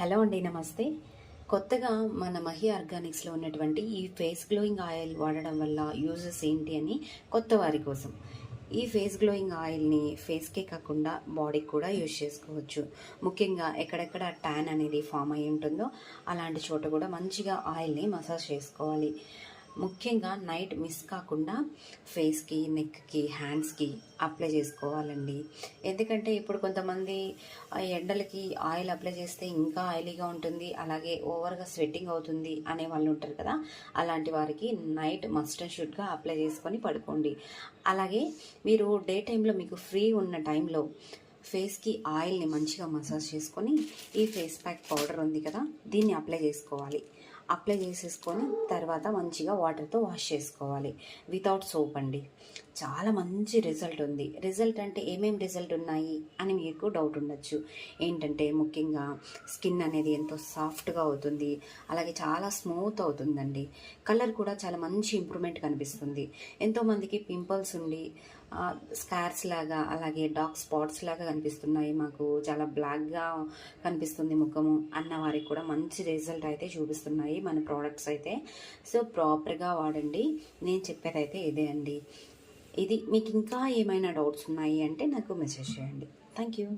Hello అండి నమస్తే. కొత్తగా మన మహి ఆర్గానిక్స్లో ఉన్నటువంటి ఈ ఫేస్ గ్లోయింగ్ ఆయిల్ వాడడం వల్ల యూజెస్ ఏంటి అని కొత్త వారి కోసం. ఈ ఫేస్ గ్లోయింగ్ ఆయిల్ని ఫేస్కే కాకుండా బాడీకి కూడా యూజ్ చేసుకోవచ్చు. ముఖ్యంగా ఎక్కడెక్కడ ట్యాన్ అనేది ఫామ్ అయి ఉంటుందో అలాంటి చోట కూడా మంచిగా ఆయిల్ని మసాజ్ చేసుకోవాలి. ముఖ్యంగా నైట్ మిస్ కాకుండా ఫేస్కి నెక్కి హ్యాండ్స్కి అప్లై చేసుకోవాలండి. ఎందుకంటే ఇప్పుడు కొంతమంది ఆ ఎండలకి ఆయిల్ అప్లై చేస్తే ఇంకా ఆయిలీగా ఉంటుంది అలాగే ఓవర్గా స్వెట్టింగ్ అవుతుంది అనే వాళ్ళు ఉంటారు కదా అలాంటి వారికి నైట్ మస్ట్ అండ్ షుడ్గా అప్లై చేసుకొని పడుకోండి. అలాగే మీరు డే టైంలో మీకు ఫ్రీ ఉన్న టైంలో ఫేస్కి ఆయిల్ని మంచిగా మసాజ్ చేసుకొని ఈ ఫేస్ ప్యాక్ పౌడర్ ఉంది కదా దీన్ని అప్లై చేసుకోవాలి. అప్లై చేసేసుకొని తర్వాత మంచిగా వాటర్తో వాష్ చేసుకోవాలి. వితౌట్ సోప్ అండి. చాలా మంచి రిజల్ట్ ఉంది. రిజల్ట్ అంటే ఏమేమి రిజల్ట్ ఉన్నాయి అని మీకు డౌట్ ఉండొచ్చు. ఏంటంటే ముఖ్యంగా స్కిన్ అనేది ఎంతో సాఫ్ట్గా అవుతుంది. అలాగే చాలా స్మూత్ అవుతుందండి. కలర్ కూడా చాలా మంచి ఇంప్రూవ్మెంట్ కనిపిస్తుంది. ఎంతోమందికి పింపుల్స్ ఉండి స్కార్స్ లాగా అలాగే డార్క్ స్పాట్స్ లాగా కనిపిస్తున్నాయి. మాకు చాలా బ్లాక్గా కనిపిస్తుంది ముఖము అన్న వారికి కూడా మంచి రిజల్ట్ అయితే చూపిస్తున్నాయి మన ప్రోడక్ట్స్ అయితే. సో ప్రాపర్గా వాడండి. నేను చెప్పేది అయితే ఇదే అండి. ఇది మీకు ఇంకా ఏమైనా డౌట్స్ ఉన్నాయి అంటే నాకు మెసేజ్ చేయండి. Thank you